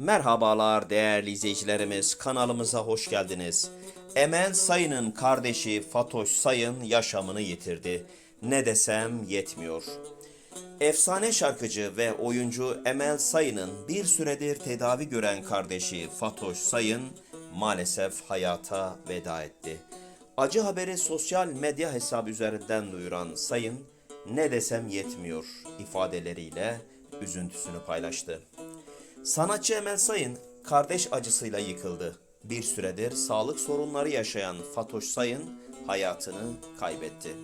Merhabalar değerli izleyicilerimiz, kanalımıza hoş geldiniz. Emel Sayın'ın kardeşi Fatoş Sayın yaşamını yitirdi. Ne desem yetmiyor. Efsane şarkıcı ve oyuncu Emel Sayın'ın bir süredir tedavi gören kardeşi Fatoş Sayın maalesef hayata veda etti. Acı haberi sosyal medya hesabı üzerinden duyuran Sayın, ne desem yetmiyor ifadeleriyle üzüntüsünü paylaştı. Sanatçı Emel Sayın kardeş acısıyla yıkıldı. Bir süredir sağlık sorunları yaşayan Fatoş Sayın hayatını kaybetti.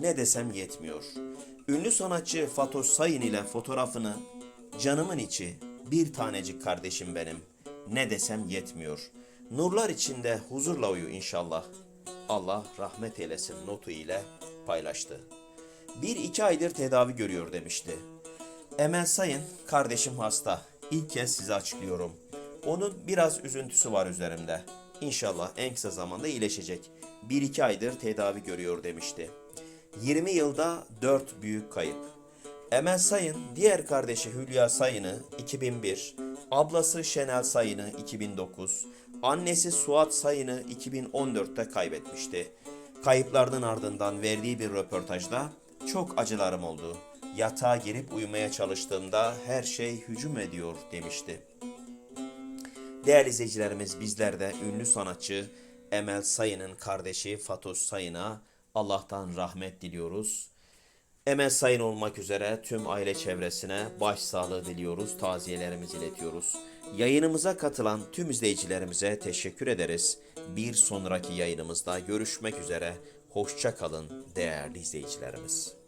Ne desem yetmiyor. Ünlü sanatçı Fatoş Sayın ile fotoğrafını canımın içi bir tanecik kardeşim benim. Ne desem yetmiyor. Nurlar içinde huzurla uyu inşallah. Allah rahmet eylesin notu ile paylaştı. Bir iki aydır tedavi görüyor demişti. Emel Sayın, kardeşim hasta. İlk kez size açıklıyorum. Onun biraz üzüntüsü var üzerimde. İnşallah en kısa zamanda iyileşecek. Bir iki aydır tedavi görüyor demişti. 20 yılda 4 büyük kayıp. Emel Sayın, diğer kardeşi Hülya Sayın'ı 2001, ablası Şenel Sayın'ı 2009, annesi Suat Sayın'ı 2014'te kaybetmişti. Kayıplarının ardından verdiği bir röportajda çok acılarım oldu. Yatağa girip uyumaya çalıştığımda her şey hücum ediyor demişti. Değerli izleyicilerimiz bizler de ünlü sanatçı Emel Sayın'ın kardeşi Fatoş Sayın'a Allah'tan rahmet diliyoruz. Emel Sayın olmak üzere tüm aile çevresine başsağlığı diliyoruz, taziyelerimizi iletiyoruz. Yayınımıza katılan tüm izleyicilerimize teşekkür ederiz. Bir sonraki yayınımızda görüşmek üzere. Hoşça kalın değerli izleyicilerimiz.